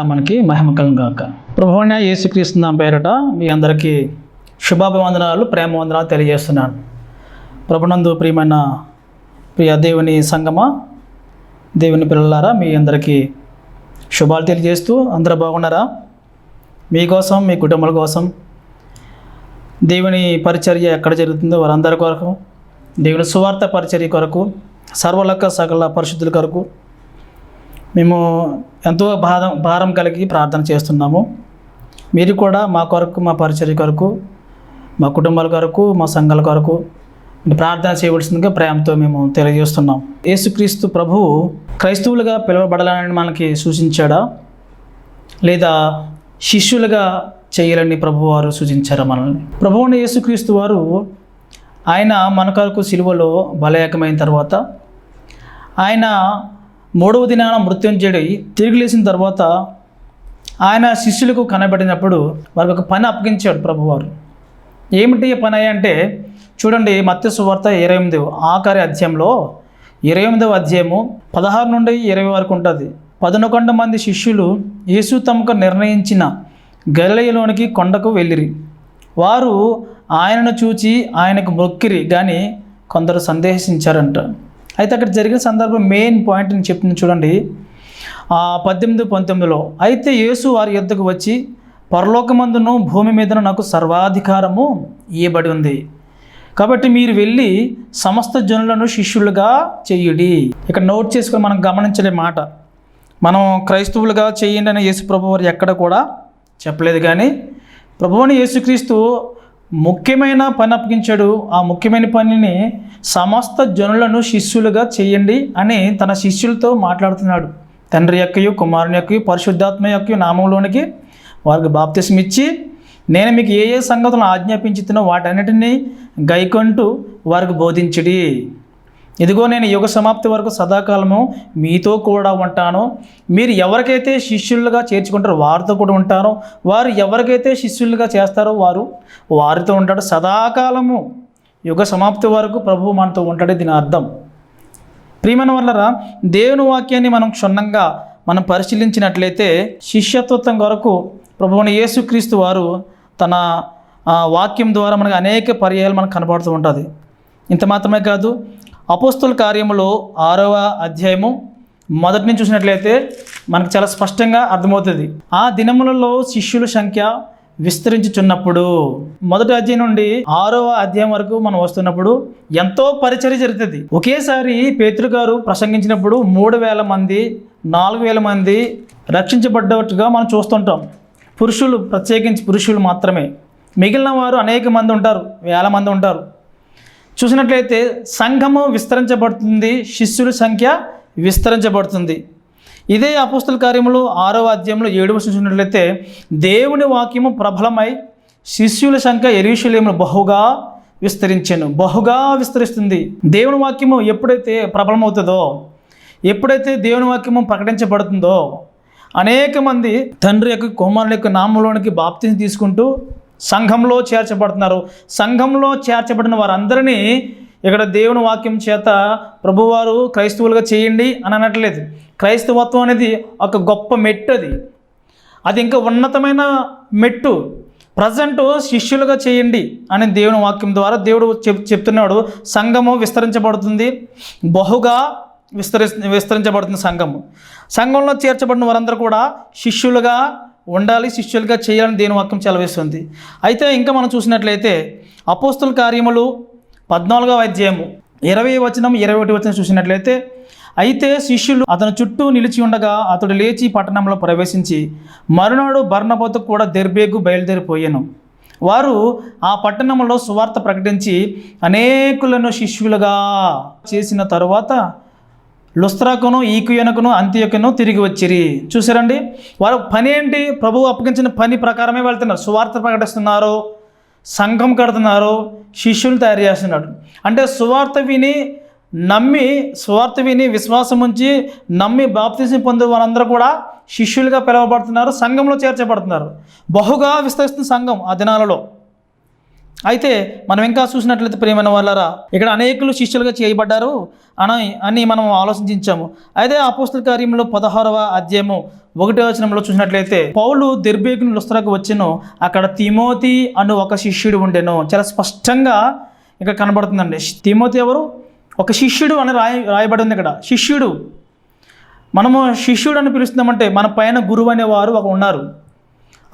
మనకి నామానికి మహిమ గాక ప్రభువణ యేసుక్రీస్తు నా పేరట మీ అందరికీ శుభాభివందనాలు ప్రేమ వందనాలు తెలియజేస్తున్నాను. ప్రభునందు ప్రియమైన ప్రియ దేవుని సంగమ దేవుని పిల్లలారా మీ అందరికీ శుభాలు తెలియజేస్తూ అందరూ బాగున్నారా? మీకోసం మీ కుటుంబాల కోసం దేవుని పరిచర్య ఎక్కడ జరుగుతుందో వారందరి కొరకు దేవుని సువార్త పరిచర్య కొరకు సర్వలక సకల పరిశుద్ధుల కొరకు మేము ఎంతో భారం భారం కలిగి ప్రార్థన చేస్తున్నాము. మీరు కూడా మా కొరకు మా పరిచర్య కొరకు మా కుటుంబాల కొరకు మా సంఘాల కొరకు ప్రార్థన చేయవలసిందిగా ప్రేమతో మేము తెలియజేస్తున్నాం. యేసుక్రీస్తు ప్రభువు క్రైస్తవులుగా పిలువబడాలని మనకి సూచించాడా? లేదా శిష్యులుగా చేయాలని ప్రభువారు సూచించారా మనల్ని? ప్రభువుని యేసుక్రీస్తు వారు ఆయన మన కొరకు సిలువలో బలయకమైన తర్వాత ఆయన మూడవ దినాన మృత్యుంజడి తిరిగి లేచిన తర్వాత ఆయన శిష్యులకు కనబడినప్పుడు వారికి ఒక పని అప్పగించాడు ప్రభువారు. ఏమిటి పని అంటే చూడండి మత్స్య సువార్త ఇరవై ఎనిమిది ఆఖరి అధ్యాయంలో ఇరవై ఎనిమిదవ అధ్యాయము పదహారు నుండి ఇరవై వరకు ఉంటుంది. పదనొకొండ మంది శిష్యులు యేసు తమకు నిర్ణయించిన గలయలోనికి కొండకు వెళ్ళిరి. వారు ఆయనను చూచి ఆయనకు మొక్కిరి కానీ కొందరు సందేహించారంట. అయితే అక్కడ జరిగిన సందర్భం మెయిన్ పాయింట్ నేను చెప్తుంది చూడండి. పద్దెనిమిది పంతొమ్మిదిలో అయితే యేసు వారి యుద్ధకు వచ్చి పరలోకమందును భూమి మీదను నాకు సర్వాధికారము ఇవ్వబడి ఉంది. కాబట్టి మీరు వెళ్ళి సమస్త జనులను శిష్యులుగా చెయ్యుడి ఇక్కడ నోట్ చేసుకొని మనం గమనించలే మాట. మనం క్రైస్తవులుగా చేయండి అని యేసు ప్రభు వారు ఎక్కడ కూడా చెప్పలేదు కానీ ప్రభువుని యేసుక్రీస్తు ముఖ్యమైన పని అప్పగించాడు. ఆ ముఖ్యమైన పనిని సమస్త జనులను శిష్యులుగా చేయండి అని తన శిష్యులతో మాట్లాడుతున్నాడు. తండ్రి యొక్కయు కుమారుని యొక్కయు పరిశుద్ధాత్మ యొక్క నామంలోనికి వారికి బాప్తిసం ఇచ్చి నేను మీకు ఏ ఏ సంగతులను ఆజ్ఞాపించుతున్నో వాటన్నిటినీ గైకొంటూ వారికి బోధించడి. ఇదిగో నేను యుగ సమాప్తి వరకు సదాకాలము మీతో కూడా ఉంటాను. మీరు ఎవరికైతే శిష్యులుగా చేర్చుకుంటారో వారితో కూడా ఉంటారో వారు ఎవరికైతే శిష్యులుగా చేస్తారో వారు వారితో ఉంటాడు. సదాకాలము యుగ సమాప్తి వరకు ప్రభువు మనతో ఉంటాడు దీని అర్థం. ప్రియమైన వల్లరా దేవుని వాక్యాన్ని మనం క్షుణ్ణంగా మనం పరిశీలించినట్లయితే శిష్యత్వం కొరకు ప్రభువుని యేసుక్రీస్తు వారు తన వాక్యం ద్వారా మనకు అనేక పర్యాయాలు మనకు కనబడుతూ ఉంటుంది. ఇంత మాత్రమే కాదు అపోస్తుల కార్యములో ఆరవ అధ్యాయము. మొదటి నుంచి చూసినట్లయితే మనకు చాలా స్పష్టంగా అర్థమవుతుంది. ఆ దినములలో శిష్యుల సంఖ్య విస్తరించుచున్నప్పుడు మొదటి అధ్యాయం నుండి ఆరవ అధ్యాయం వరకు మనం వస్తున్నప్పుడు ఎంతో పరిచర్య జరుగుతుంది. ఒకేసారి పేతురు గారు ప్రసంగించినప్పుడు మూడు వేల మంది నాలుగు వేల మంది రక్షించబడ్డట్టుగా మనం చూస్తుంటాం. పురుషులు ప్రత్యేకించి పురుషులు మాత్రమే. మిగిలిన వారు అనేక మంది ఉంటారు వేల మంది ఉంటారు. చూసినట్లయితే సంఘము విస్తరించబడుతుంది శిష్యుల సంఖ్య విస్తరించబడుతుంది. ఇదే అపుస్తుల కార్యములు ఆరవ అధ్యాయంలో ఏడవ చూసినట్లయితే దేవుని వాక్యము ప్రబలమై శిష్యుల సంఖ్య ఎరీషులేములు బహుగా విస్తరించాను. బహుగా విస్తరిస్తుంది. దేవుని వాక్యము ఎప్పుడైతే ప్రబలమవుతుందో ఎప్పుడైతే దేవుని వాక్యము ప్రకటించబడుతుందో అనేక మంది తండ్రి యొక్క కుమారుల యొక్క నామంలోనికి బాప్తిని తీసుకుంటూ సంఘంలో చేర్చబడుతున్నారు. సంఘంలో చేర్చబడిన వారందరినీ ఇక్కడ దేవుని వాక్యం చేత ప్రభువారు క్రైస్తవులుగా చేయండి అని అనట్లేదు. క్రైస్తవత్వం అనేది ఒక గొప్ప మెట్టు అది. అది ఇంకా ఉన్నతమైన మెట్టు. ప్రజెంట్ శిష్యులుగా చేయండి అని దేవుని వాక్యం ద్వారా దేవుడు చెప్ చెప్తున్నాడు. సంఘము విస్తరించబడుతుంది. బహుగా విస్తరి విస్తరించబడుతుంది సంఘము. సంఘంలో చేర్చబడిన వారందరూ కూడా శిష్యులుగా ఉండాలి శిష్యులుగా చేయాలని దేని వాక్యం చెలవేస్తుంది. అయితే ఇంకా మనం చూసినట్లయితే అపోస్తుల కార్యములు పద్నాలుగవ అధ్యాయము ఇరవై వచనం ఇరవై ఒకటి వచనం చూసినట్లయితే అయితే శిష్యులు అతని చుట్టూ నిలిచి ఉండగా అతడు లేచి పట్టణంలో ప్రవేశించి మరునాడు బర్ణబోతకు కూడా దెర్బేగు బయలుదేరిపోయాను. వారు ఆ పట్టణంలో సువార్త ప్రకటించి అనేకులను శిష్యులుగా చేసిన తరువాత లుస్త్రాకును ఈకుయనకును అంత్యకును తిరిగి వచ్చిరి. చూసారండి? వారు పని ఏంటి ప్రభువు అప్పగించిన పని ప్రకారమే వెళ్తున్నారు. సువార్త ప్రకటిస్తున్నారు సంఘం కడుతున్నారు శిష్యులు తయారు చేస్తున్నాడు అంటే సువార్త విని నమ్మి సువార్త విని విశ్వాసం ఉంచి నమ్మి బాప్తిజం పొందే వారందరూ కూడా శిష్యులుగా పిలువబడుతున్నారు సంఘంలో చేర్చబడుతున్నారు. బహుగా విస్తరిస్తున్న సంఘం ఆ దినాలలో. అయితే మనం ఇంకా చూసినట్లయితే ప్రేమైన వాళ్ళరా ఇక్కడ అనేకులు శిష్యులుగా చేయబడ్డారు. అని అని మనం ఆలోచించాము. అయితే అపోస్తుల కార్యంలో పదహారవ అధ్యాయము ఒకటో వచనంలో చూసినట్లయితే పౌలు దెర్బేకుని లుస్తరకు వచ్చెను. అక్కడ తిమోతి అను ఒక శిష్యుడు ఉండెను. చాలా స్పష్టంగా ఇక్కడ కనబడుతుందండి. తిమోతి ఎవరు? ఒక శిష్యుడు అని రాయ రాయబడి ఉంది ఇక్కడ. శిష్యుడు. మనము శిష్యుడు అని పిలుస్తున్నామంటే మన పైన గురువు అనేవారు ఒక ఉన్నారు.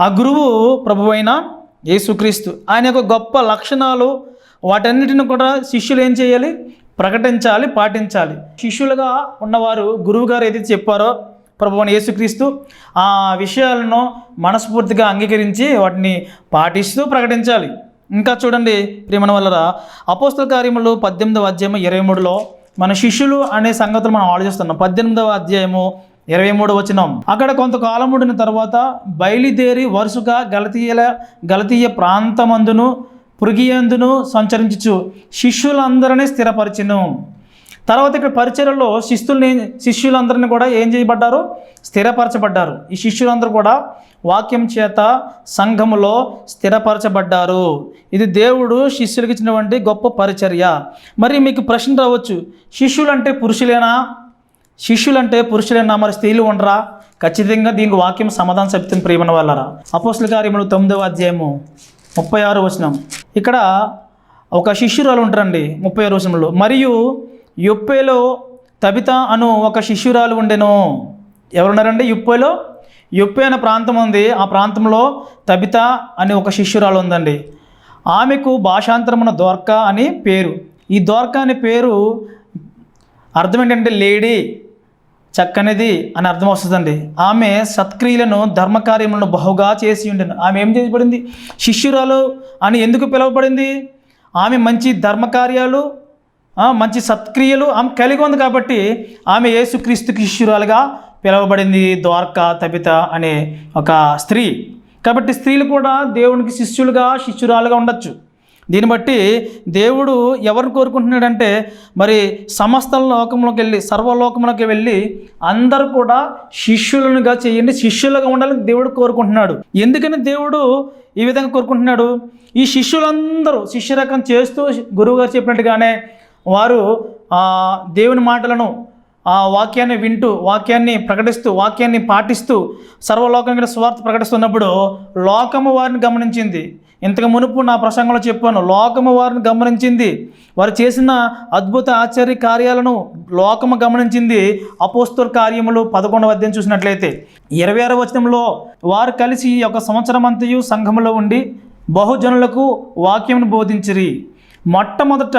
ఆ గురువు ప్రభువైన యేసుక్రీస్తు. ఆయన యొక్క గొప్ప లక్షణాలు వాటన్నిటిని కూడా శిష్యులు ఏం చేయాలి? ప్రకటించాలి పాటించాలి. శిష్యులుగా ఉన్నవారు గురువు గారు ఏదైతే చెప్పారో ప్రభువుని యేసుక్రీస్తు ఆ విషయాలను మనస్ఫూర్తిగా అంగీకరించి వాటిని పాటిస్తూ ప్రకటించాలి. ఇంకా చూడండి ప్రేమణ వల్లరా అపోస్తల కార్యములు పద్దెనిమిదవ అధ్యాయం ఇరవై మూడులో మన శిష్యులు అనే సంగతులు మనం ఆలోచిస్తున్నాం. పద్దెనిమిదవ అధ్యాయము ఇరవై మూడు వచనం. అక్కడ కొంతకాలం ఉండిన తర్వాత బయలుదేరి వరుసగా గలతీయల గలతీయ ప్రాంతమందును పురుగియందును సంచరించుచు శిష్యులందరినీ స్థిరపరిచను. తర్వాత ఇక్కడ పరిచయలో శిష్యుల్ని శిష్యులందరినీ కూడా ఏం చేయబడ్డారు? స్థిరపరచబడ్డారు. ఈ శిష్యులందరూ కూడా వాక్యం చేత సంఘములో స్థిరపరచబడ్డారు. ఇది దేవుడు శిష్యులకు ఇచ్చినటువంటి గొప్ప పరిచర్య. మరి మీకు ప్రశ్న రావచ్చు శిష్యులు అంటే పురుషులేనా? శిష్యులంటే పురుషులేనా మరి స్త్రీలు ఉండరా? ఖచ్చితంగా దీనికి వాక్యం సమాధానం చెప్తుంది ప్రియమణ వాళ్ళరా. అపోస్ల కార్యములు తొమ్మిదవ అధ్యాయము ముప్పై ఆరు వచనం. ఇక్కడ ఒక శిష్యురాలు ఉంటారండి ముప్పై ఆరు వచనంలో. మరియు యొప్పేలో తబిత అను ఒక శిష్యురాలు ఉండెను. ఎవరున్నారండి యుప్పేలో? యుప్పే అనే ప్రాంతం ఉంది. ఆ ప్రాంతంలో తబిత అనే ఒక శిష్యురాలు ఉందండి. ఆమెకు భాషాంతరమున దోర్క అని పేరు. ఈ దోర్క అనే పేరు అర్థం ఏంటంటే లేడీ. చక్కనిది అని అర్థం వస్తుందండి. ఆమె సత్క్రియలను ధర్మకార్యములను బహుగా చేసి ఉండేది. ఆమె ఏం చేయబడింది? శిష్యురాలు అని ఎందుకు పిలువబడింది? ఆమె మంచి ధర్మకార్యాలు మంచి సత్క్రియలు ఆమె కలిగి ఉంది కాబట్టి ఆమె యేసుక్రీస్తుకి శిష్యురాలుగా పిలువబడింది ద్వారకా తబిత అనే ఒక స్త్రీ. కాబట్టి స్త్రీలు కూడా దేవునికి శిష్యులుగా శిష్యురాలుగా ఉండొచ్చు. దీన్ని బట్టి దేవుడు ఎవరిని కోరుకుంటున్నాడంటే మరి సమస్త లోకంలోకి వెళ్ళి సర్వలోకంలోకి వెళ్ళి అందరు కూడా శిష్యులుగా చేయండి శిష్యులుగా ఉండాలని దేవుడు కోరుకుంటున్నాడు. ఎందుకని దేవుడు ఈ విధంగా కోరుకుంటున్నాడు? ఈ శిష్యులందరూ శిష్యరకం చేస్తూ గురువుగారు చెప్పినట్టుగానే వారు దేవుని మాటలను ఆ వాక్యాన్ని వింటూ వాక్యాన్ని ప్రకటిస్తూ వాక్యాన్ని పాటిస్తూ సర్వలోకం మీద స్వార్థ ప్రకటిస్తున్నప్పుడు లోకము వారిని గమనించింది. ఇంతకు మునుపు నా ప్రసంగంలో చెప్పాను లోకము వారిని గమనించింది. వారు చేసిన అద్భుత ఆశ్చర్య కార్యాలను లోకము గమనించింది. అపోస్తుల కార్యములు పదకొండవ అధ్యాయం చూసినట్లయితే ఇరవై ఆరవ వచనంలో వారు కలిసి ఒక సంవత్సరం అంతయు సంఘములో ఉండి బహుజనులకు వాక్యమును బోధించిరి. మొట్టమొదట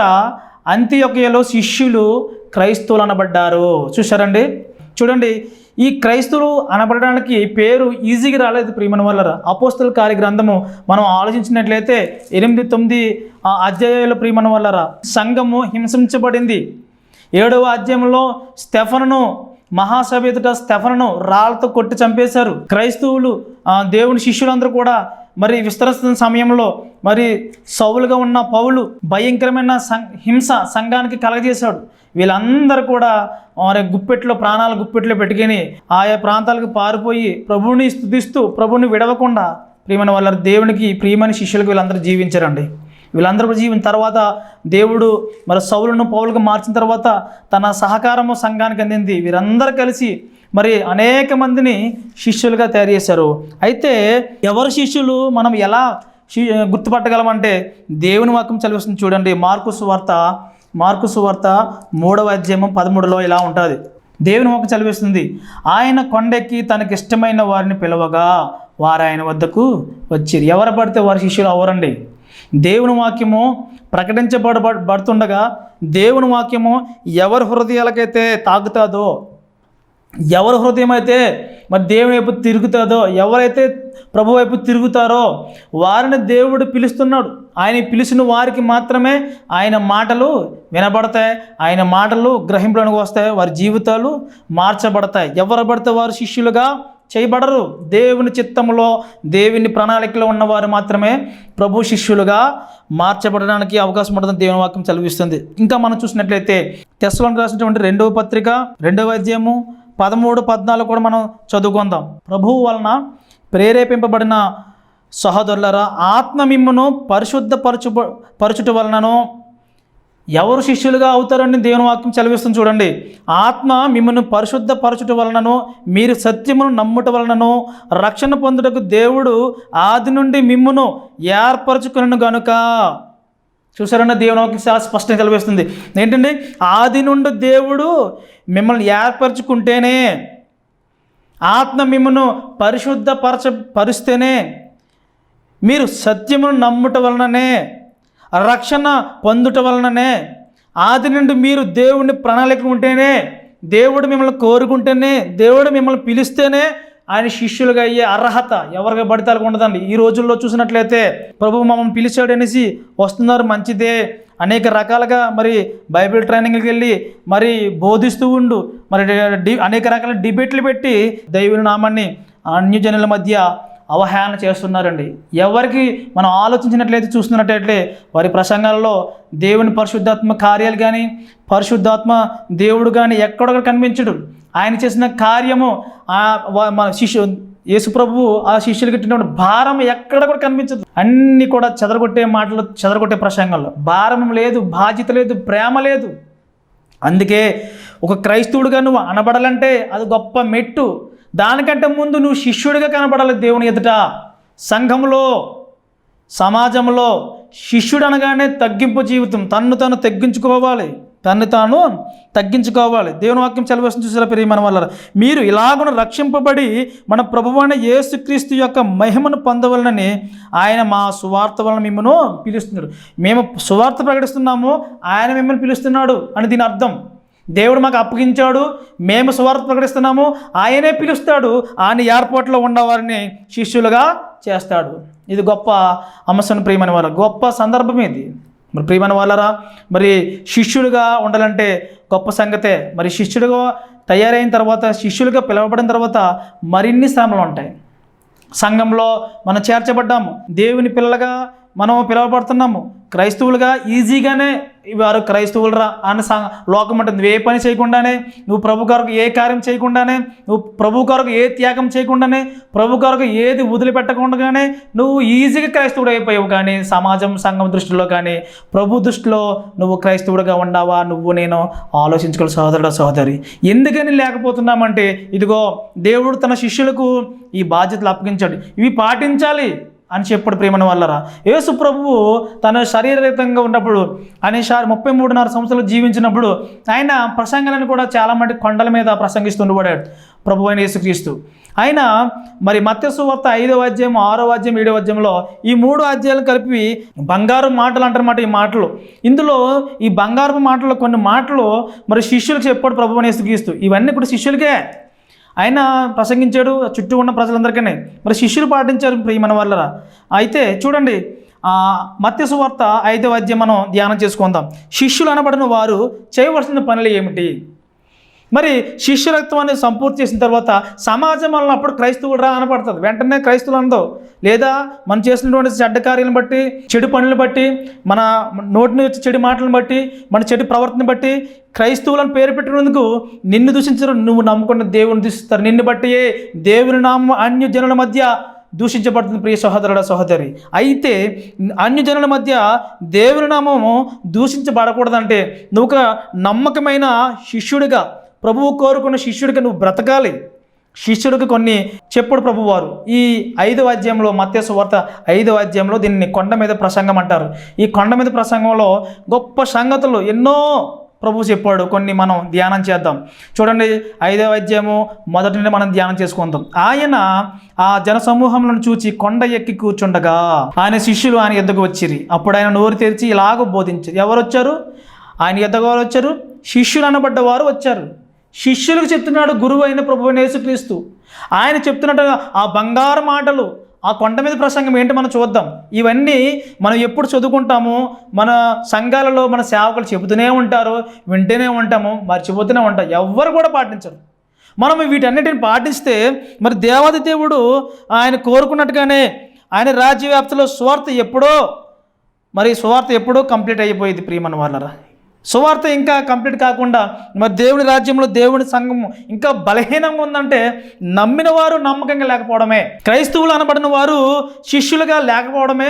అంత్యొకయలో శిష్యులు క్రైస్తవులు అనబడ్డారు చూశారండి? చూడండి ఈ క్రైస్తవులు అనబడడానికి పేరు ఈజీగా రాలేదు ప్రియమణ వల్ల అపోస్తల కార్య గ్రంథము మనం ఆలోచించినట్లయితే ఎనిమిది తొమ్మిది అధ్యాయుల అధ్యాయాల ప్రియమైన సంఘము హింసించబడింది. ఏడవ అధ్యాయంలో స్టెఫన్ను మహాసభ ఎదుట స్టెఫన్ను రాళ్ళతో కొట్టి చంపేశారు. క్రైస్తవులు ఆ, దేవుని శిష్యులందరూ కూడా మరి విస్తరిస్తున్న సమయంలో మరి సౌలుగా ఉన్న పౌలు భయంకరమైన సం హింస సంఘానికి కలగజేశాడు. వీళ్ళందరూ కూడా వారి గుప్పెట్లో ప్రాణాలు గుప్పెట్లో పెట్టుకుని ఆయా ప్రాంతాలకు పారిపోయి ప్రభువుని స్తుతిస్తూ ప్రభువుని విడవకుండా ప్రియమైన వాళ్ళ దేవునికి ప్రియమైన శిష్యులకు వీళ్ళందరూ జీవించారండి. వీళ్ళందరూ జీవిన తర్వాత దేవుడు మరి సౌలను పౌలకు మార్చిన తర్వాత తన సహకారము సంఘానికి అందింది. వీరందరూ కలిసి మరి అనేక మందిని శిష్యులుగా తయారు చేశారు. అయితే ఎవరు శిష్యులు మనం ఎలా శి- గుర్తుపట్టగలమంటే దేవుని వాక్యం చదివిస్తుంది చూడండి. మార్కు సువార్త మార్కు సువార్త మూడవ అధ్యాయం పదమూడులో ఇలా ఉంటుంది. దేవుని వాక్యం చదివిస్తుంది ఆయన కొండెక్కి తనకి ఇష్టమైన వారిని పిలవగా వారు ఆయన వద్దకు వచ్చిరు ఎవరు పడితే వారి శిష్యులు అవరండి దేవుని వాక్యము ప్రకటించబడ పడుతుండగా దేవుని వాక్యము ఎవరి హృదయాలకైతే తాగుతాదో ఎవరి హృదయం అయితే మరి దేవుని వైపు తిరుగుతుందో ఎవరైతే ప్రభు వైపు తిరుగుతారో వారిని దేవుడు పిలుస్తున్నాడు. ఆయన పిలిచిన వారికి మాత్రమే ఆయన మాటలు వినబడతాయి. ఆయన మాటలు గ్రహింపులకు వస్తాయి. వారి జీవితాలు మార్చబడతాయి. ఎవరు పడితే వారు శిష్యులుగా చేయబడరు. దేవుని చిత్తంలో దేవుని ప్రణాళికలో ఉన్నవారు మాత్రమే ప్రభు శిష్యులుగా మార్చబడడానికి అవకాశం ఉంటుందని దేవుని వాక్యం చదివిస్తుంది ఇంకా మనం చూసినట్లయితే తెస్సలోనికి రాసినటువంటి రెండవ పత్రిక రెండవ అధ్యాయము పదమూడు పద్నాలుగు కూడా మనం చదువుకుందాం. ప్రభువు వలన ప్రేరేపింపబడిన సహోదరులరా ఆత్మ మిమ్మును పరిశుద్ధపరచు పరచుట వలనను ఎవరు శిష్యులుగా అవుతారని దేవుని వాక్యం చదివిస్తుంది చూడండి. ఆత్మ మిమ్మల్ని పరిశుద్ధపరచుట వలనను మీరు సత్యమును నమ్ముట వలనను రక్షణ పొందుటకు దేవుడు ఆది నుండి మిమ్మును ఏర్పరచుకును గనుక. చూసారన్న దేవుని వాక్యం చాలా స్పష్టంగా చదివిస్తుంది ఏంటండి? ఆది నుండి దేవుడు మిమ్మల్ని ఏర్పరచుకుంటేనే ఆత్మ మిమ్మను పరిశుద్ధపరచ పరుస్తేనే మీరు సత్యమును నమ్ముట వలననే రక్షణ పొందుట వలననే ఆది నుండి మీరు దేవుని ప్రణాళిక ఉంటేనే దేవుడు మిమ్మల్ని కోరుకుంటేనే దేవుడు మిమ్మల్ని పిలిస్తేనే ఆయన శిష్యులుగా అయ్యే అర్హత ఎవరికి పడితే ఉండదండి. ఈ రోజుల్లో చూసినట్లయితే ప్రభు మమ్మల్ని పిలిచాడు అనేసి వస్తున్నారు మంచిదే. అనేక రకాలుగా మరి బైబిల్ ట్రైనింగ్కి వెళ్ళి మరి బోధిస్తూ ఉండు. మరి డి అనేక రకాల డిబేట్లు పెట్టి దైవుని నామాన్ని అన్యజనుల మధ్య అవహేళన చేస్తున్నారండి. ఎవరికి మనం ఆలోచించినట్లయితే చూస్తున్నట్లయితే వారి ప్రసంగాల్లో దేవుని పరిశుద్ధాత్మ కార్యాలు కానీ పరిశుద్ధాత్మ దేవుడు కానీ ఎక్కడొక్కడ కనిపించడు. ఆయన చేసిన కార్యము మన శిష్యు యేసుప్రభు ఆ శిష్యులకి ఇచ్చినటువంటి భారం ఎక్కడ కూడా కనిపించదు. అన్నీ కూడా చెదరగొట్టే మాటలు చెదరగొట్టే ప్రసంగంలో. భారం లేదు బాధ్యత లేదు ప్రేమ లేదు. అందుకే ఒక క్రైస్తవుడిగా నువ్వు అనబడాలంటే అది గొప్ప మెట్టు. దానికంటే ముందు నువ్వు శిష్యుడిగా కనబడాలి దేవుని ఎదుట. సంఘంలో సమాజంలో శిష్యుడు అనగానే తగ్గింపు జీవితం తన్ను తను తగ్గించుకోవాలి. తన్ని తాను తగ్గించుకోవాలి. దేవుని వాక్యం చలవేసిన చూసేలా పెరిగి మన వల్ల మీరు ఇలాగున రక్షింపబడి మన ప్రభువైన యేసుక్రీస్తు యొక్క మహిమను పొందవలనని ఆయన మా సువార్త వలన మిమ్మను పిలుస్తున్నారు. మేము సువార్త ప్రకటిస్తున్నాము ఆయన మిమ్మల్ని పిలుస్తున్నాడు అని దీని అర్థం. దేవుడు మాకు అప్పగించాడు మేము సువార్త ప్రకటిస్తున్నాము ఆయనే పిలుస్తాడు ఆయన ఎయిర్పోర్ట్లో ఉన్నవారిని శిష్యులుగా చేస్తాడు. ఇది గొప్ప అంశం ప్రియమైన వారు గొప్ప సందర్భం ఇది. మరి ప్రియమైన వాళ్ళరా మరి శిష్యుడిగా ఉండాలంటే గొప్ప సంగతే. మరి శిష్యుడిగా తయారైన తర్వాత శిష్యులుగా పిలవబడిన తర్వాత మరిన్ని శ్రమలు ఉంటాయి. సంఘంలో మనం చేర్చబడ్డాము. దేవుని పిల్లలుగా మనం పిలువబడుతున్నాము. క్రైస్తవులుగా ఈజీగానే వారు క్రైస్తవులరా అని సా లోకం అంటుంది. ఏ పని చేయకుండానే నువ్వు ప్రభు కొరకు ఏ కార్యం చేయకుండానే నువ్వు ప్రభు కొరకు ఏ త్యాగం చేయకుండానే ప్రభు కొరకు ఏది వదిలిపెట్టకుండానే నువ్వు ఈజీగా క్రైస్తవుడు అయిపోయావు కానీ సమాజం సంఘం దృష్టిలో కానీ ప్రభు దృష్టిలో నువ్వు క్రైస్తవుడిగా ఉన్నావా? నువ్వు నేను ఆలోచించుకోవాలి సహోదరుడు సహోదరి ఎందుకని లేకపోతున్నామంటే ఇదిగో దేవుడు తన శిష్యులకు ఈ బాధ్యతలు అప్పగించాడు. ఇవి పాటించాలి. అని చెప్పాడు ప్రేమను వల్లరా యేసు ప్రభువు తన శరీరయుతంగా ఉన్నప్పుడు అనేసారి ముప్పై మూడున్నర సంవత్సరాలు జీవించినప్పుడు ఆయన ప్రసంగాలను కూడా చాలా మంది కొండల మీద ప్రసంగిస్తుండబడాడు ప్రభు అయిన యేసుక్రీస్తు. ఆయన మరి మత్స్సు వార్త ఐదవ అధ్యాయం ఆరో అధ్యాయం ఏడవ అధ్యాయంలో ఈ మూడు అధ్యాయాలు కలిపి బంగారు మాటలు అంటారన్నమాట ఈ మాటలు. ఇందులో ఈ బంగారు మాటలు కొన్ని మాటలు మరి శిష్యులకు చెప్పాడు ప్రభు అని యేసుక్రీస్తు. ఇవన్నీ కూడా శిష్యులకే. ఆయన ప్రసంగించాడు చుట్టూ ఉన్న ప్రజలందరికీ మరి శిష్యులు పాటించారు ప్రియమైన వాళ్ళరా? అయితే చూడండి మత్స్య వార్త ఐదవ అధ్యాయం మనం ధ్యానం చేసుకుందాం. శిష్యులు అనబడిన వారు చేయవలసిన పనులు ఏమిటి? మరి శిష్యరక్తం అనేది సంపూర్తి చేసిన తర్వాత సమాజం వలన అప్పుడు క్రైస్తవుడు అనపడుతుంది వెంటనే క్రైస్తవులు అందవు లేదా మనం చేసినటువంటి చెడ్డ కార్యాలను బట్టి చెడు పనులను బట్టి మన నోటి నుంచి వచ్చే చెడు మాటలను బట్టి మన చెడు ప్రవర్తన బట్టి క్రైస్తవులను పేరు పెట్టినందుకు నిన్ను దూషించరు నువ్వు నమ్ముకున్న దేవుని దూషిస్తారు. నిన్ను బట్టి దేవుని నామ అన్య జనుల మధ్య దూషించబడుతుంది ప్రియ సహోదరుడ సహోదరి. అయితే అన్యజనుల మధ్య దేవుని నామము దూషించబడకూడదంటే నువ్వు ఒక నమ్మకమైన శిష్యుడిగా ప్రభువు కోరుకున్న శిష్యుడికి నువ్వు బ్రతకాలి. శిష్యుడికి కొన్ని చెప్పుడు ప్రభువారు. ఈ ఐదు అధ్యాయంలో మత్స్య వార్త ఐదు అధ్యాయంలో దీన్ని కొండ మీద ప్రసంగం అంటారు. ఈ కొండ మీద ప్రసంగంలో గొప్ప సంగతులు ఎన్నో ప్రభు చెప్పాడు. కొన్ని మనం ధ్యానం చేద్దాం. చూడండి ఐదవ అధ్యాయము మొదటి మనం ధ్యానం చేసుకుందాం. ఆయన ఆ జనసమూహంలను చూచి కొండ ఎక్కి కూర్చుండగా ఆయన శిష్యులు ఆయన ఎద్దకు వచ్చిరి. అప్పుడు ఆయన నోరు తెరిచి ఇలాగ బోధించారు ఎవరు వచ్చారు ఆయన ఎద్దకు ఎవరు వచ్చారు శిష్యులు అనబడ్డ వారు వచ్చారు. శిష్యులకు చెప్తున్నాడు గురువు అయిన ప్రభు యేసుక్రీస్తు. ఆయన చెప్తున్నట్టు ఆ బంగారు మాటలు ఆ కొండ మీద ప్రసంగం ఏంటి మనం చూద్దాం. ఇవన్నీ మనం ఎప్పుడు చదువుకుంటాము? మన సంఘాలలో మన సేవకులు చెబుతూనే ఉంటారు వింటూనే ఉంటాము మర్చిపోతూనే ఉంటాం. ఎవ్వరు కూడా పాటించరు. మనం వీటన్నిటిని పాటిస్తే మరి దేవాది దేవుడు ఆయన కోరుకున్నట్టుగానే ఆయన రాజ్యవ్యాప్తిలో స్వార్థ ఎప్పుడో మరి స్వార్థ ఎప్పుడో కంప్లీట్ అయిపోయింది ప్రియమన వాళ్ళరా సువార్త ఇంకా కంప్లీట్ కాకుండా మరి దేవుని రాజ్యంలో దేవుని సంఘం ఇంకా బలహీనంగా ఉందంటే నమ్మిన వారు నమ్మకంగా లేకపోవడమే. క్రైస్తవులు అనబడిన వారు శిష్యులుగా లేకపోవడమే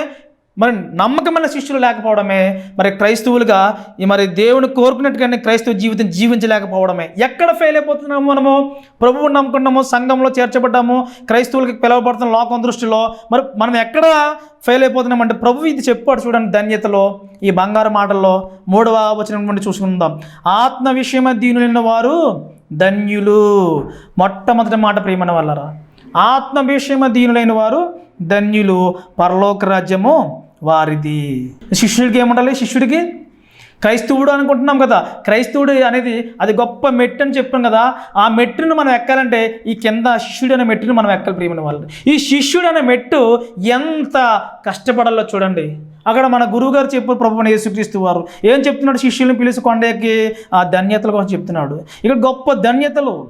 మరి నమ్మకమైన శిష్యులు లేకపోవడమే మరి క్రైస్తవులుగా ఈ మరి దేవుని కోరుకున్నట్టుగానే క్రైస్తవ జీవితం జీవించలేకపోవడమే. ఎక్కడ ఫెయిల్ అయిపోతున్నాము మనము? ప్రభువుని నమ్ముకున్నాము సంఘంలో చేర్చబడ్డాము క్రైస్తవులకి పిలవబడుతున్న లోకం దృష్టిలో. మరి మనం ఎక్కడ ఫెయిల్ అయిపోతున్నామంటే ప్రభు ఇది చెప్పాడు చూడండి ధన్యతలో ఈ బంగారు మాటల్లో. మూడవ వచ్చినటువంటి చూసుకుందాం. ఆత్మ విషయమ దీనులైన వారు ధన్యులు. మొట్టమొదటి మాట ప్రియమైన వాళ్ళరా ఆత్మ విషయమ దీనులైన వారు ధన్యులు. పరలోక రాజ్యము వారిది. శిష్యుడికి ఏముండాలి? శిష్యుడికి క్రైస్తవుడు అనుకుంటున్నాం కదా. క్రైస్తవుడు అనేది అది గొప్ప మెట్టు అని చెప్పాం కదా. ఆ మెట్టును మనం ఎక్కాలంటే ఈ కింద శిష్యుడు అనే మెట్టును మనం ఎక్కాలి ప్రియమైన వాళ్ళు. ఈ శిష్యుడు అనే మెట్టు ఎంత కష్టపడాలో చూడండి. అక్కడ మన గురువుగారు చెప్పు ప్రభు యేసుక్రీస్తు వారు ఏం చెప్తున్నాడు? శిష్యులను పిలిచి కొండకి ఆ ధన్యతల కోసం చెప్తున్నాడు. ఇక్కడ గొప్ప ధన్యతలు.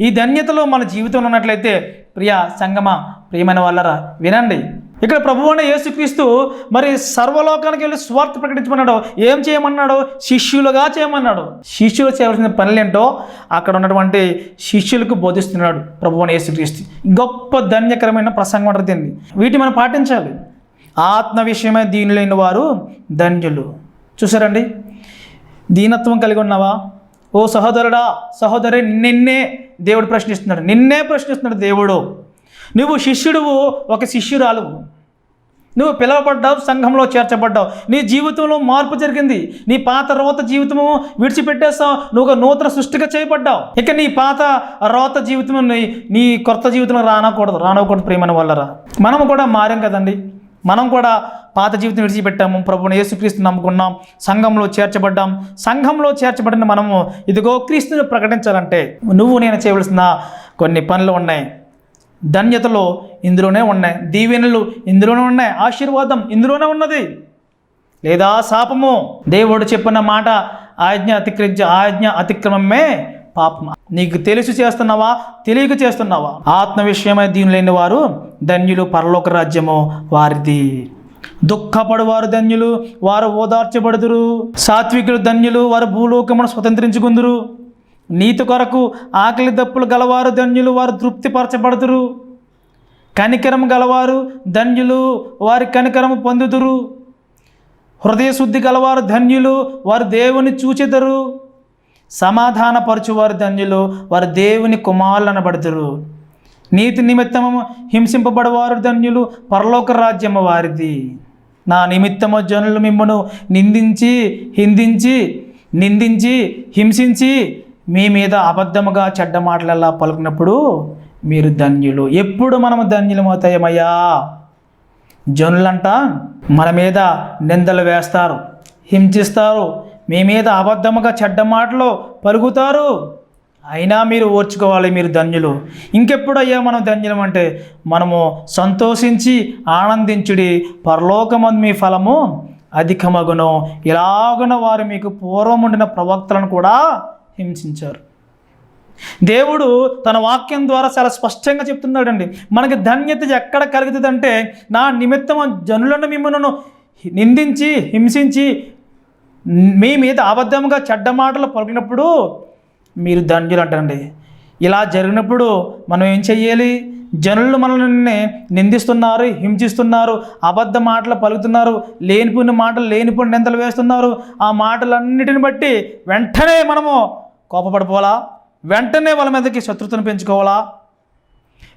ఈ ధన్యతలో మన జీవితంలో ఉన్నట్లయితే ప్రియ సంగమ ప్రియమైన వాళ్ళరా వినండి. ఇక్కడ ప్రభు అనే యేసుక్రీస్తు మరి సర్వలోకానికి వెళ్ళి స్వార్థ ప్రకటించమన్నాడు. ఏం చేయమన్నాడు? శిష్యులుగా చేయమన్నాడు. శిష్యులు చేయవలసిన పనులేంటో అక్కడ ఉన్నటువంటి శిష్యులకు బోధిస్తున్నాడు ప్రభు అనే యేసుక్రీస్తు. గొప్ప ధన్యకరమైన ప్రసంగం అంటారు దీన్ని. వీటి మనం పాటించాలి. ఆత్మ విషయమే దీనులైన వారు ధన్యులు. చూసారండి? దీనత్వం కలిగి ఉన్నావా? ఓ సహోదరుడా సహోదరి నిన్నే దేవుడు ప్రశ్నిస్తున్నాడు. నిన్నే ప్రశ్నిస్తున్నాడు దేవుడు. నువ్వు శిష్యుడువు ఒక శిష్యురాలువు. నువ్వు పిలువబడ్డావు సంఘంలో చేర్చబడ్డావు. నీ జీవితంలో మార్పు జరిగింది. నీ పాత రోత జీవితము విడిచిపెట్టేస్తావు నువ్వు ఒక నూతన సృష్టిగా చేయబడ్డావు. ఇక నీ పాత రోత జీవితం నీ కొత్త జీవితంలో రానకూడదు. రానకూడదు ప్రేమని వల్లరా మనం కూడా మారాం కదండి. మనం కూడా పాత జీవితం విడిచిపెట్టాము. ప్రభుని యేసుక్రీస్తు నమ్ముకున్నాం. సంఘంలో చేర్చబడ్డాం. సంఘంలో చేర్చబడిన మనము ఇదిగో క్రీస్తుని ప్రకటించాలంటే నువ్వు నేను చేయవలసిన కొన్ని పనులు ఉన్నాయి. ధన్యతలు ఇందులోనే ఉన్నాయి. దీవెనలు ఇందులోనే ఉన్నాయి. ఆశీర్వాదం ఇందులోనే ఉన్నది. లేదా శాపము? దేవుడు చెప్పిన మాట ఆజ్ఞ అతిక్రమించే ఆజ్ఞ అతిక్రమమే పాపం నీకు తెలిసి చేస్తున్నావా? తెలియక చేస్తున్నావా? ఆత్మ విషయమై దీని లేని వారు ధన్యులు పరలోక రాజ్యము వారిది. దుఃఖపడువారు ధన్యులు వారు ఓదార్చబడుదురు. సాత్వికులు ధన్యులు వారు భూలోకమును స్వతంత్రించుకుందురు. నీతి కొరకు ఆకలి దప్పులు గలవారు ధన్యులు వారు తృప్తిపరచబడుదురు. కనికరం గలవారు ధన్యులు వారి కనికరము పొందుదురు. హృదయ శుద్ధి గలవారు ధన్యులు వారు దేవుని చూచెదరు. సమాధానపరచువారు ధన్యులు వారు దేవుని కుమారులు అనబడుదురు నీతి నిమిత్తము హింసింపబడవారు ధన్యులు పరలోక రాజ్యము వారిది. నా నిమిత్తము జనులు మిమ్మను నిందించి హిందించి నిందించి హింసించి మీ మీద అబద్ధముగా చెడ్డ మాటలల్లా పలుకున్నప్పుడు మీరు ధన్యులు. ఎప్పుడు మనము ధన్యులమవుతాయమయ్యా జనులంట మన మీద నిందలు వేస్తారు హింసిస్తారు మీ మీద అబద్ధముగా చెడ్డ మాటలు పలుకుతారు. అయినా మీరు ఓర్చుకోవాలి మీరు ధన్యులు. ఇంకెప్పుడయ్యా మనం ధన్యులం అంటే మనము సంతోషించి ఆనందించుడి పరలోకమందు మీ ఫలము అధికమగును. ఇలాగున వారు మీకు పూర్వం ఉండిన ప్రవక్తలను కూడా హింసించారు. దేవుడు తన వాక్యం ద్వారా చాలా స్పష్టంగా చెప్తున్నాడండి. మనకి ధన్యత ఎక్కడ కలుగుతుందంటే నా నిమిత్తం జనులను మిమ్మల్ని నిందించి హింసించి మీ మీద అబద్ధంగా చెడ్డ మాటలు పలికినప్పుడు మీరు ధన్యులు అంటండి ఇలా జరిగినప్పుడు మనం ఏం చెయ్యాలి? జనులు మనల్ని నిందిస్తున్నారు హింసిస్తున్నారు అబద్ధ మాటలు పలుకుతున్నారు లేనిపోయిన మాటలు లేనిపోయిన నిందలు వేస్తున్నారు. ఆ మాటలన్నిటిని బట్టి వెంటనే మనము కోపపడిపోవాలా? వెంటనే వాళ్ళ మీదకి శత్రుతను పెంచుకోవాలా?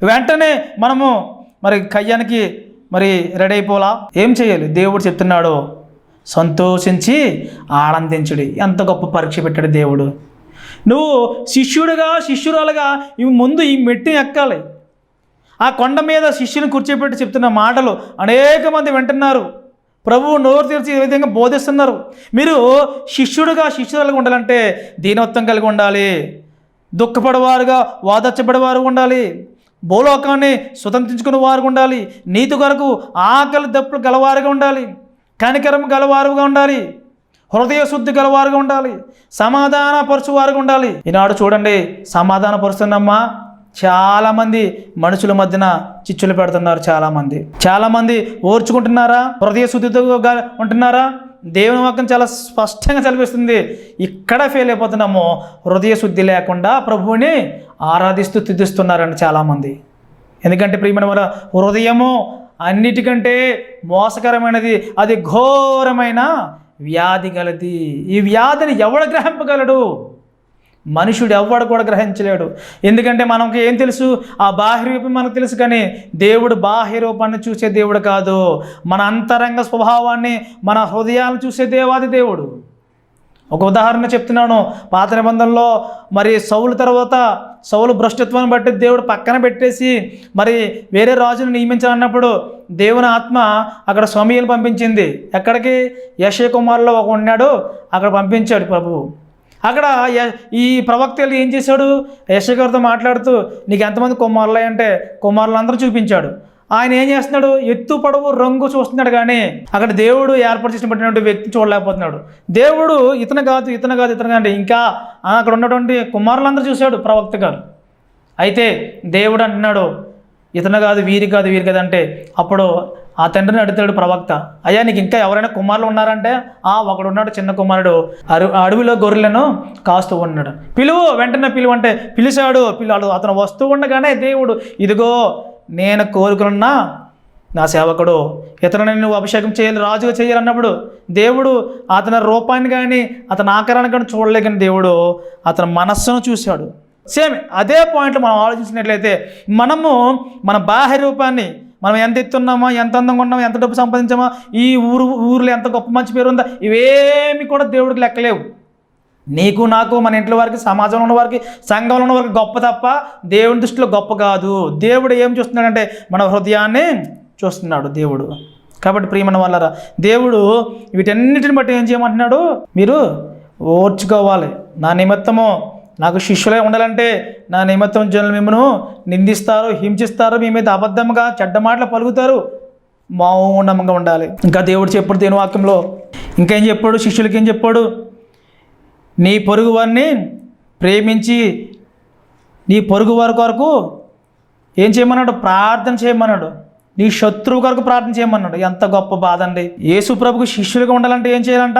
వెంటనే మనము మరి కయ్యానికి మరి రెడీ అయిపోవాలా? ఏం చేయాలి? దేవుడు చెప్తున్నాడు సంతోషించి ఆనందించుడి. ఎంత గొప్ప పరీక్ష పెట్టాడు దేవుడు. నువ్వు శిష్యుడుగా శిష్యురాలుగా ఇవి ముందు ఈ మెట్టిని ఎక్కాలి. ఆ కొండ మీద శిష్యుని కూర్చోబెట్టి చెప్తున్న మాటలు అనేక మంది వింటున్నారు. ప్రభువు నోరు తెరిచి ఈ విధంగా బోధిస్తున్నారు? మీరు శిష్యుడుగా శిష్యురాలుగా ఉండాలంటే దీనత్వం కలిగి ఉండాలి. దుఃఖపడేవారుగా వాదచ్చబడేవారు ఉండాలి. భూలోకాన్ని స్వతంత్రించుకునే వారు ఉండాలి. నీతి కొరకు ఆకలి దప్పులు గలవారుగా ఉండాలి. కనికరం గలవారుగా ఉండాలి. హృదయ శుద్ధి గలవారుగా ఉండాలి. సమాధాన పరుచువారుగా ఉండాలి. ఈనాడు చూడండి సమాధాన పరుస్తుందమ్మా చాలామంది మనుషుల మధ్యన చిచ్చులు పెడుతున్నారు చాలామంది. చాలామంది ఓర్చుకుంటున్నారా? హృదయ శుద్ధితో ఉంటున్నారా? దేవుని వాక్యం చాలా స్పష్టంగా చదివిస్తుంది ఇక్కడ ఫెయిల్ అయిపోతున్నాము హృదయ శుద్ధి లేకుండా ప్రభువుని ఆరాధిస్తూ తుదిస్తున్నారండి చాలామంది. ఎందుకంటే ప్రియమైన వారు హృదయము అన్నిటికంటే మోసకరమైనది అది ఘోరమైన వ్యాధి గలది. ఈ వ్యాధిని ఎవడు గ్రహింపగలడు? మనుషుడు ఎవ్వడు కూడా గ్రహించలేడు. ఎందుకంటే మనకి ఏం తెలుసు? ఆ బాహ్య రూపం మనకు తెలుసు కానీ దేవుడు బాహ్య రూపాన్ని చూసే దేవుడు కాదు. మన అంతరంగ స్వభావాన్ని మన హృదయాన్ని చూసే దేవాది దేవుడు. ఒక ఉదాహరణ చెప్తున్నాను. పాత నిబంధనలో మరి సౌలు తర్వాత సౌలు భ్రష్టత్వాన్ని బట్టి దేవుడు పక్కన పెట్టేసి మరి వేరే రాజును నియమించాలన్నప్పుడు దేవుని ఆత్మ అక్కడ స్వామియలు పంపించింది. ఎక్కడికి? యశయ కుమార్లో ఒక ఉన్నాడు. అక్కడ పంపించాడు ప్రభువు. అక్కడ ఈ ప్రవక్తలు ఏం చేశాడు? యశ్వగారితో మాట్లాడుతూ నీకు ఎంతమంది కుమారులు అంటే కుమారులందరూ చూపించాడు. ఆయన ఏం చేస్తున్నాడు? ఎత్తు పొడవు రంగు చూస్తున్నాడు కానీ అక్కడ దేవుడు ఏర్పాటు చేసినటువంటి వ్యక్తి చూడలేకపోతున్నాడు. దేవుడు ఇతను కాదు ఇతను కాదు ఇతను కాదు ఇంకా అక్కడ ఉన్నటువంటి కుమారులందరూ చూశాడు ప్రవక్త గారు. అయితే దేవుడు అంటున్నాడు ఇతను కాదు వీరి కాదు వీరి కాదు అంటే అప్పుడు ఆ తండ్రిని అడుగుతాడు ప్రవక్త అయ్యా నీకు ఇంకా ఎవరైనా కుమారులు ఉన్నారంటే? ఆ ఒకడు ఉన్నాడు చిన్న కుమారుడు. అరు అడవిలో గొర్రెలను కాస్తూ ఉన్నాడు. పిలువు వెంటనే పిలువు. అంటే పిలిచాడు. పిల్లాడు అతను వస్తూ ఉండగానే దేవుడు ఇదిగో నేను కోరుకున్న నా సేవకుడు. ఇతను నువ్వు అభిషేకం చేయాలి రాజుగా చేయాలన్నప్పుడు దేవుడు అతని రూపాన్ని కానీ అతని ఆకారాన్ని కానీ చూడలేకని దేవుడు అతని మనస్సును చూశాడు. సేమ్ అదే పాయింట్లో మనం ఆలోచించినట్లయితే మనము మన బాహ్య రూపాన్ని మనం ఎంత ఎత్తున్నామా ఎంత అందంగా ఉన్నామో ఎంత డబ్బు సంపాదించామో ఈ ఊరు ఊర్లో ఎంత గొప్ప మంచి పేరు ఉందా ఇవేమి కూడా దేవుడికి లెక్కలేవు. నీకు నాకు మన ఇంట్లో వారికి సమాజంలో ఉన్న వారికి సంఘంలో ఉన్న వారికి గొప్ప తప్ప దేవుని దృష్టిలో గొప్ప కాదు. దేవుడు ఏం చూస్తున్నాడంటే మన హృదయాన్ని చూస్తున్నాడు దేవుడు. కాబట్టి ప్రియమణ వాళ్ళరా దేవుడు వీటన్నిటిని బట్టి ఏం చేయమంటున్నాడు? మీరు ఓర్చుకోవాలి. నా నిమిత్తము నాకు శిష్యులే ఉండాలంటే నా నిమిత్తం జనులు మిమ్మను నిందిస్తారు హింసిస్తారు మీ మీద అబద్ధంగా చెడ్డ మాటలు పలుకుతారు. మౌనంగా ఉండాలి. ఇంకా దేవుడు చెప్పాడు దేని వాక్యంలో. ఇంకేం చెప్పాడు? శిష్యులకి ఏం చెప్పాడు? నీ పొరుగు వారిని ప్రేమించి నీ పొరుగు వారి కొరకు ఏం చేయమన్నాడు? ప్రార్థన చేయమన్నాడు. నీ శత్రువు కొరకు ప్రార్థన చేయమన్నాడు. ఎంత గొప్ప బాధ అండి. యేసు ప్రభుకు శిష్యులుగా ఉండాలంటే ఏం చేయాలంట?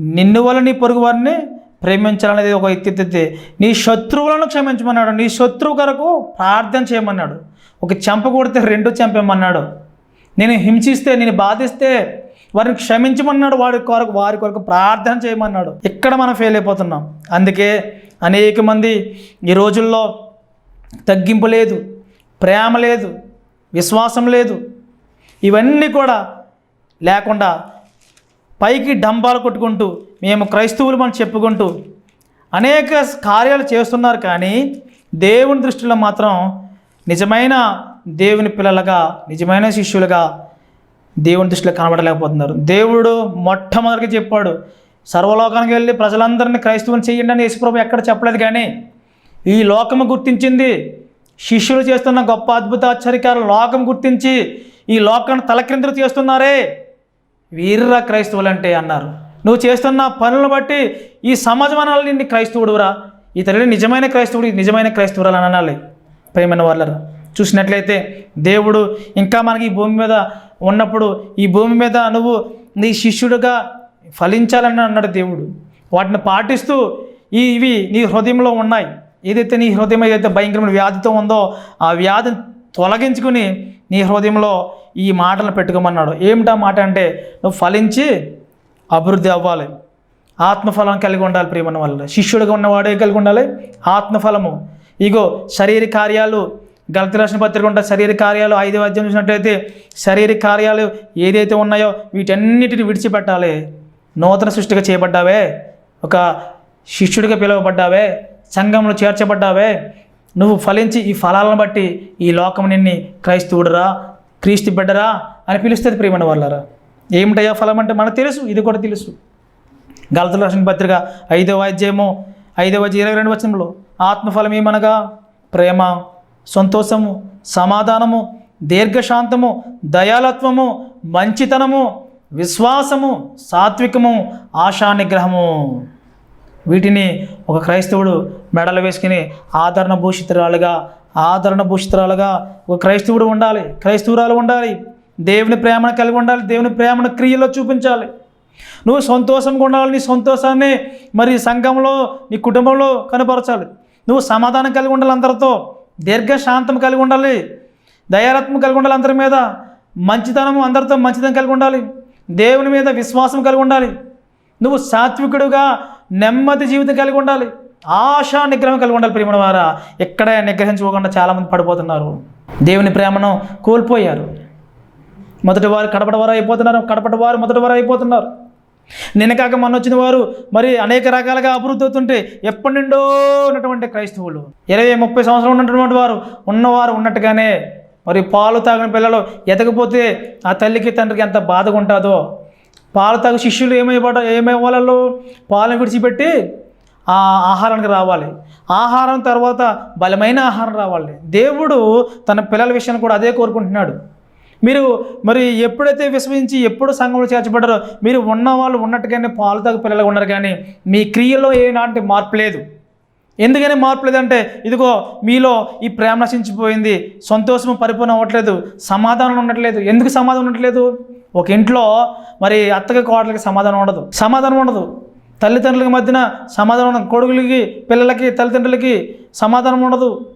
నిన్ను వల్ల నీ పొరుగు వారిని ప్రేమించాలనేది ఒక ఎత్తి నీ శత్రువులను క్షమించమన్నాడు. నీ శత్రువు కొరకు ప్రార్థన చేయమన్నాడు. ఒక చెంప కొడితే రెండు చెంపేమన్నాడు నేను హింసిస్తే నేను బాధిస్తే వారిని క్షమించమన్నాడు. వారి కొరకు వారి కొరకు ప్రార్థన చేయమన్నాడు. ఇక్కడ మనం ఫెయిల్ అయిపోతున్నాం? అందుకే అనేక మంది ఈ రోజుల్లో తగ్గింపు లేదు ప్రేమ లేదు విశ్వాసం లేదు. ఇవన్నీ కూడా లేకుండా పైకి డంబాలు కొట్టుకుంటూ మేము క్రైస్తవులు మనం చెప్పుకుంటూ అనేక కార్యాలు చేస్తున్నారు కానీ దేవుని దృష్టిలో మాత్రం నిజమైన దేవుని పిల్లలుగా నిజమైన శిష్యులుగా దేవుని దృష్టిలో కనబడలేకపోతున్నారు. దేవుడు మొట్టమొదటిగా చెప్పాడు సర్వలోకానికి వెళ్ళి ప్రజలందరినీ క్రైస్తవుని చేయండి అని యేసుప్రభు ఎక్కడ చెప్పలేదు కానీ ఈ లోకము గుర్తించింది. శిష్యులు చేస్తున్న గొప్ప అద్భుత ఆశ్చర్యకారు లోకం గుర్తించి ఈ లోకాన్ని తలక్రిందులు చేస్తున్నారే. వీర్రా క్రైస్తవులు అంటే అన్నారు. నువ్వు చేస్తున్న పనులను బట్టి ఈ సమాజం అనాలి నిన్ను క్రైస్తవుడురా ఈ తల్లి నిజమైన క్రైస్తవుడు నిజమైన క్రైస్తవురాలు అని అనాలి. ప్రేమైన వాళ్ళరా చూసినట్లయితే దేవుడు ఇంకా మనకి ఈ భూమి మీద ఉన్నప్పుడు ఈ భూమి మీద నువ్వు నీ శిష్యుడుగా ఫలించాలని అన్నాడు దేవుడు. వాటిని పాటిస్తూ ఈ ఇవి నీ హృదయంలో ఉన్నాయి. ఏదైతే నీ హృదయం ఏదైతే భయంకరమైన వ్యాధితో ఉందో ఆ వ్యాధిని తొలగించుకుని నీ హృదయంలో ఈ మాటలు పెట్టుకోమన్నాడు. ఏమిటా మాట అంటే నువ్వు ఫలించి అభివృద్ధి అవ్వాలి. ఆత్మఫలం కలిగి ఉండాలి ప్రియమన్న వల్ల శిష్యుడిగా ఉన్నవాడే కలిగి ఉండాలి. ఆత్మఫలము. ఇగో శరీర కార్యాలు గలతి రాసిన పత్రిక ఉంటుంది శరీర కార్యాలు ఐదు అధ్యాయం చూసినట్లయితే శరీర కార్యాలు ఏదైతే ఉన్నాయో వీటన్నిటిని విడిచిపెట్టాలి. నూతన సృష్టిగా చేయబడ్డావే. ఒక శిష్యుడిగా పిలువబడ్డావే. సంఘంలో చేర్చబడ్డావే. నువ్వు ఫలించి ఈ ఫలాలను బట్టి ఈ లోకం నిన్ని క్రైస్తవుడురా క్రీస్తు బిడ్డరా అని పిలుస్తుంది ప్రియమైన వాళ్ళరా? ఏమిటయ్యా ఫలం అంటే మనకు తెలుసు ఇది కూడా తెలుసు. గలతలు రాసిన పత్రిక ఐదవ అధ్యాయము ఐదవ అధ్యాయం ఇరవై రెండు వచనంలో ఆత్మఫలం ఏమనగా? ప్రేమ సంతోషము సమాధానము దీర్ఘశాంతము దయాలత్వము మంచితనము విశ్వాసము సాత్వికము ఆశానిగ్రహము. వీటిని ఒక క్రైస్తవుడు మెడలు వేసుకుని ఆదరణ భూషితురాలుగా ఆదరణ భూషితురాలుగా ఒక క్రైస్తవుడు ఉండాలి క్రైస్తవురాలు ఉండాలి దేవుని ప్రేమను కలిగి ఉండాలి దేవుని ప్రేమను క్రియలో చూపించాలి. నువ్వు సంతోషంగా ఉండాలి నీ సంతోషాన్ని మరి సంఘంలో నీ కుటుంబంలో కనపరచాలి. నువ్వు సమాధానం కలిగి ఉండాలి అందరితో దీర్ఘశాంతం కలిగి ఉండాలి దయారత్వం కలిగి ఉండాలి అందరి మీద మంచితనం అందరితో మంచితనం కలిగి ఉండాలి దేవుని మీద విశ్వాసం కలిగి ఉండాలి. నువ్వు సాత్వికుడుగా నెమ్మది జీవితం కలిగి ఉండాలి. ఆశా నిగ్రహం కలిగి ఉండాలి ప్రేమ వారా ఎక్కడే నిగ్రహించుకోకుండా చాలామంది పడిపోతున్నారు దేవుని ప్రేమను కోల్పోయారు మొదటి వారు కడపటి వారు అయిపోతున్నారు కడపటి వారు మొదటి వారు అయిపోతున్నారు నిన్న కాక మొన్న వచ్చిన వారు మరి అనేక రకాలుగా అభివృద్ధి అవుతుంటే ఎప్పటి నుండో ఉన్నటువంటి క్రైస్తవులు ఇరవై ముప్పై సంవత్సరం ఉన్నటువంటి వారు ఉన్నవారు ఉన్నట్టుగానే మరి పాలు తాగిన పిల్లలు ఎదకపోతే ఆ తల్లికి తండ్రికి ఎంత బాధగా ఉంటుందో పాలు తాగు శిష్యులు ఏమైపడ ఏమైవ్వాలలో పాలను విడిచిపెట్టి ఆ ఆహారానికి రావాలి. ఆహారం తర్వాత బలమైన ఆహారం రావాలి. దేవుడు తన పిల్లల విషయాన్ని కూడా అదే కోరుకుంటున్నాడు. మీరు మరి ఎప్పుడైతే విశ్వసించి ఎప్పుడు సంఘంలో చేర్చబడ్డారో మీరు ఉన్న వాళ్ళు ఉన్నట్టుగానే పాలు తాగు పిల్లలు ఉన్నారు కానీ మీ క్రియలో ఏనాటి మార్పు లేదు. ఎందుకని మార్పు లేదంటే ఇదిగో మీలో ఈ ప్రేమ నశించిపోయింది సంతోషం పరిపూర్ణం అవ్వట్లేదు సమాధానం ఉండట్లేదు. ఎందుకు సమాధానం ఉండట్లేదు? ఒక ఇంట్లో మరి అత్తగా కోడలకి సమాధానం ఉండదు. సమాధానం ఉండదు. తల్లిదండ్రులకి మధ్యన సమాధానం కొడుకులకి పిల్లలకి తల్లిదండ్రులకి సమాధానం ఉండదు.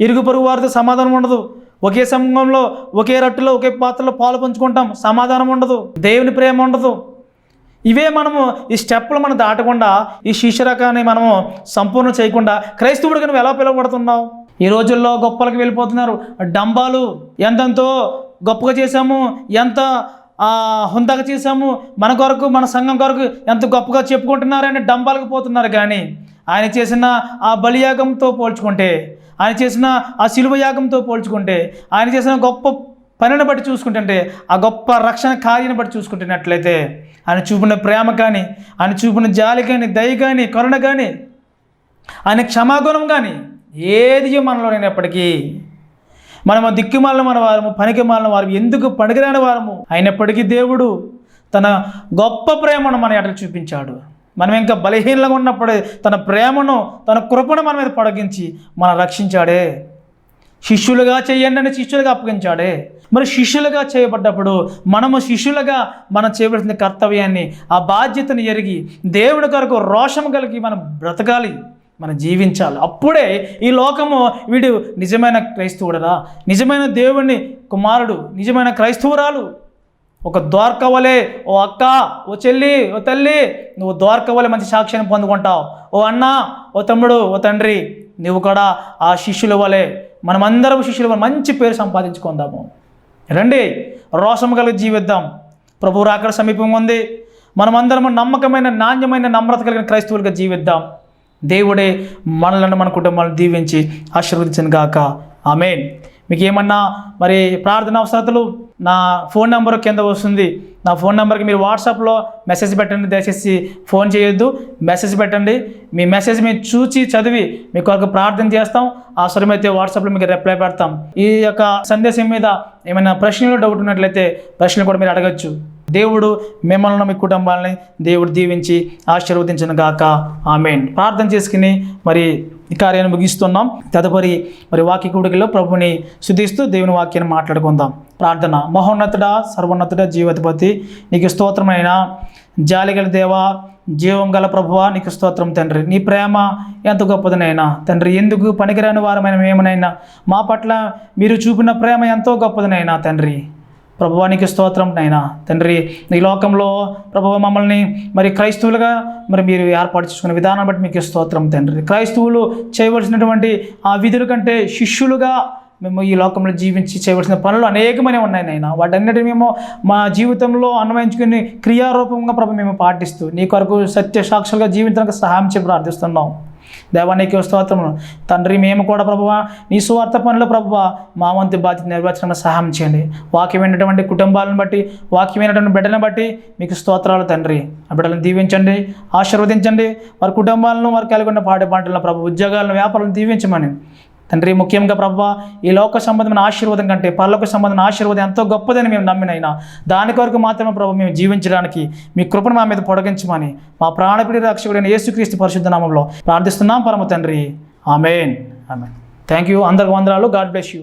ఇరుగు పొరుగు వారితో సమాధానం ఉండదు. ఒకే సంఘంలో ఒకే రట్టులో ఒకే పాత్రలో పాలు పంచుకుంటాం. సమాధానం ఉండదు. దేవుని ప్రేమ ఉండదు. ఇవే మనము ఈ స్టెప్పులు మనం దాటకుండా ఈ శిష్యరకాన్ని మనము సంపూర్ణ చేయకుండా క్రైస్తవుడికి నువ్వు ఎలా పిలువబడుతున్నావు? ఈ రోజుల్లో గొప్పలకు వెళ్ళిపోతున్నారు. డంబాలు ఎంతెంతో గొప్పగా చేశాము ఎంత హుందాగా చేశాము. మన కొరకు మన సంఘం కొరకు ఎంత గొప్పగా చెప్పుకుంటున్నారని డంబాలకు పోతున్నారు కానీ ఆయన చేసిన ఆ బలియాగంతో పోల్చుకుంటే ఆయన చేసిన ఆ శిలువ యాగంతో పోల్చుకుంటే ఆయన చేసిన గొప్ప పనిని బట్టి చూసుకుంటుంటే ఆ గొప్ప రక్షణ కార్యని బట్టి చూసుకుంటున్నట్లయితే ఆయన చూపిన ప్రేమ కానీ ఆయన చూపిన జాలి కానీ దయ కానీ కరుణ కానీ ఆయన క్షమాగుణం కానీ ఏది మనలో లేనప్పటికీ మనము దిక్కుమాలిన మన వారము పనికి మాలిన వారము ఎందుకు పనికిరాని వారము? అయినప్పటికీ దేవుడు తన గొప్ప ప్రేమను మన ఎడలు చూపించాడు. మనం ఇంకా బలహీనంగా ఉన్నప్పుడే తన ప్రేమను తన కృపను మన మీద పొడిగించి మనం రక్షించాడే. శిష్యులుగా చేయండి అని శిష్యులుగా అప్పగించాడే. మరి శిష్యులుగా చేయబడ్డప్పుడు మనము శిష్యులుగా మనం చేయవలసిన కర్తవ్యాన్ని ఆ బాధ్యతను ఎరిగి దేవుడి కొరకు రోషం కలిగి మనం బ్రతకాలి. మనం జీవించాలి. అప్పుడే ఈ లోకము వీడు నిజమైన క్రైస్తవుడరా? నిజమైన దేవుని కుమారుడు నిజమైన క్రైస్తవురాలు. ఒక ద్వారకవలే ఓ అక్క ఓ చెల్లి ఓ తల్లి నువ్వు ద్వారకవలే మంచి సాక్ష్యాన్ని పొందుకుంటావు. ఓ అన్న ఓ తమ్ముడు ఓ తండ్రి నువ్వు కూడా ఆ శిష్యుల వలె మనమందరం శిష్యుల వలె మంచి పేరు సంపాదించుకుందాము. రండి రోషం కలిగి జీవిద్దాం. ప్రభు రాకడ సమీపంగా ఉంది. మనమందరం నమ్మకమైన నాణ్యమైన నమ్రత కలిగిన క్రైస్తవులుగా జీవిద్దాం. దేవుడే మనలను మన కుటుంబాలను దీవించి ఆశీర్వదించను గాక. ఆమెన్. మీకు ఏమన్నా మరి ప్రార్థన అవసరతలు? నా ఫోన్ నెంబర్ కింద వస్తుంది. నా ఫోన్ నెంబర్కి మీరు వాట్సాప్లో మెసేజ్ పెట్టండి. దయచేసి ఫోన్ చేయొద్దు. మెసేజ్ పెట్టండి. మీ మెసేజ్ మేము చూచి చదివి మీకు ఒక ప్రార్థన చేస్తాం. అవసరమైతే వాట్సాప్లో మీకు రిప్లై పెడతాం. ఈ యొక్క సందేశం మీద ఏమైనా ప్రశ్నలు డౌట్ ఉన్నట్లయితే ప్రశ్నలు కూడా మీరు అడగచ్చు. దేవుడు మిమ్మల్ని మీ కుటుంబాలని దేవుడు దీవించి ఆశీర్వదించను గాక. ఆమెన్. ప్రార్థన చేసుకుని మరి ఈ కార్యాన్ని ముగిస్తున్నాం. తదుపరి మరి వాక్య కూడికలో ప్రభుని శుద్ధిస్తూ దేవుని వాక్యాన్ని మాట్లాడుకుందాం. ప్రార్థన. మహోన్నతుడ సర్వోన్నతుడ జీవతిపతి నీకు స్తోత్రమైన జాలిగల దేవ జీవం గల ప్రభువ నీకు స్తోత్రం తండ్రి. నీ ప్రేమ ఎంత గొప్పదనైనా. తండ్రి ఎందుకు పనికిరాని వారమైన మేమనైనా. మా పట్ల మీరు చూపిన ప్రేమ ఎంతో గొప్పదనైనా తండ్రి. ప్రభువానికి స్తోత్రం నైనా తండ్రి ఈ లోకంలో ప్రభువ మమ్మల్ని మరి క్రైస్తవులుగా మరి మీరు ఏర్పాటు చేసుకున్న విధానం బట్టి మీకు స్తోత్రం తండ్రి. క్రైస్తవులు చేయవలసినటువంటి ఆ విధుల కంటే శిష్యులుగా మేము ఈ లోకంలో జీవించి చేయవలసిన పనులు అనేకమైన ఉన్నాయి నాయన. వాటన్నిటిని మేము మా జీవితంలో అన్వయించుకుని క్రియారూపంగా ప్రభు మేము పాటిస్తూ నీ కొరకు సత్య సాక్షులుగా జీవించడానికి సహాయం చెప్పి ప్రార్థిస్తున్నాం. దేవానికి స్తోత్రము తండ్రి మేము కూడా ప్రభువ నీ స్వార్థ పనులు ప్రభువ మా వంతు బాధ్యత నిర్వచనంలో సహాయం చేయండి. వాక్యమైనటువంటి కుటుంబాలను బట్టి వాక్యమైనటువంటి బిడ్డలను బట్టి మీకు స్తోత్రాలు తండ్రి. ఆ బిడ్డలను దీవించండి ఆశీర్వదించండి. వారి కుటుంబాలను వారు కలిగి ఉన్న పాటి పంటలను ప్రభు ఉద్యోగాలను వ్యాపారాలను దీవించమని. తండ్రి ముఖ్యంగా ప్రభా ఈ లోక సంబంధమైన ఆశీర్వాదం కంటే పరలోక సంబంధమైన ఆశీర్వాదం ఎంతో గొప్పదని మేము నమ్మినైనా దాని కొరకు మాత్రమే ప్రభు మేము జీవించడానికి మీ కృపను మా మీద పొడగించమని మా ప్రాణపిడి రక్షకుడైన యేసుక్రీస్తు పరిశుద్ధ నామంలో ప్రార్థిస్తున్నాం పరమ తండ్రి. ఆమెన్. ఆమెన్. థ్యాంక్ యూ అందరికి వందనాలు. God bless you